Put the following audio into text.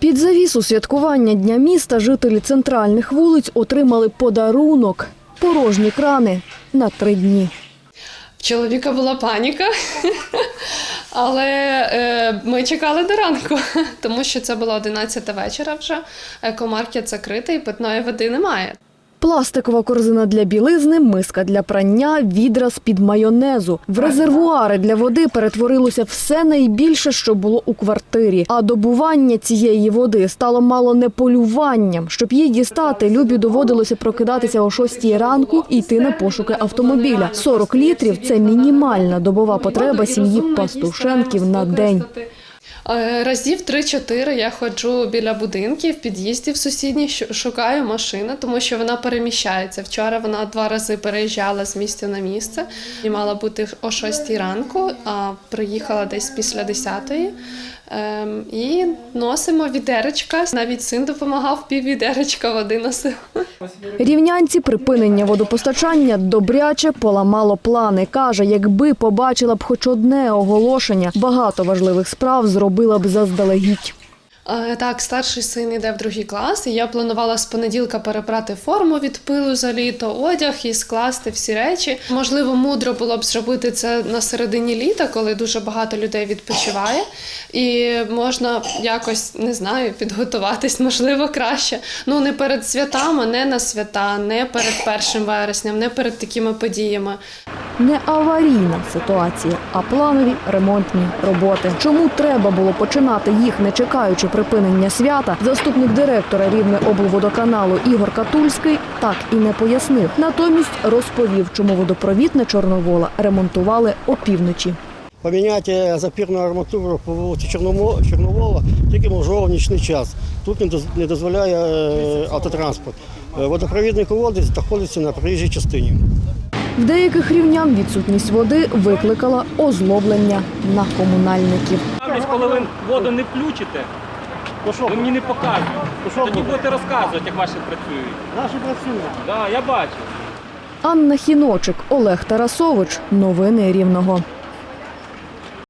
Під завісу святкування Дня міста жителі центральних вулиць отримали подарунок – порожні крани на три дні. В чоловіка була паніка, але е, ми чекали до ранку, тому що це була 11 вечора вже. Екомаркет закритий, питної води немає. Пластикова корзина для білизни, миска для прання, відра з-під майонезу. В резервуари для води перетворилося все найбільше, що було у квартирі. А добування цієї води стало мало не полюванням. Щоб її дістати, Любі доводилося прокидатися о 6 ранку і йти на пошуки автомобіля. 40 літрів – це мінімальна добова потреба сім'ї Пастушенків на день. Е, Разів 3-4 я ходжу біля будинків, під'їздів сусідніх, шукаю машину, тому що вона переміщається. Вчора вона два рази переїжджала з місця на місце і мала бути о 6 ранку, а приїхала десь після 10. Ем, і носимо відеречка. Навіть син допомагав пів відеречка води носив. Рівнянці припинення водопостачання добряче поламало плани. Каже, якби побачила б хоч одне оголошення, багато важливих справ зробила б заздалегідь. Е, Так, старший син йде в другий клас, і я планувала з понеділка перебрати форму від пилу за літо, одяг і скласти всі речі. Можливо, мудро було б зробити це на середині літа, коли дуже багато людей відпочиває, і можна якось не знаю, підготуватись, можливо, краще. Ну не перед святами, не на свята, не перед першим вересням, не перед такими подіями. Не аварійна ситуація, а планові ремонтні роботи. Чому треба було починати їх, не чекаючи припинення свята, заступник директора Рівне облводоканалу Ігор Катульський так і не пояснив. Натомість розповів, чому водопровід на Чорновола ремонтували опівночі. Поміняти запірну арматуру по вулиці Чорновола тільки можливо в нічний час. Тут не доз- дозволяє е, автотранспорт. Е, Водопровідний колодець знаходиться на проїжджій частині. В деяких рівнян відсутність води викликала озлоблення на комунальників. Коли ви воду не включите, що, ви мені не показуєте. Що Тоді буде? будете розказувати, як ваші працюють. наші працюють. Так, я бачу. Анна Хіночик, Олег Тарасович. Новини Рівного.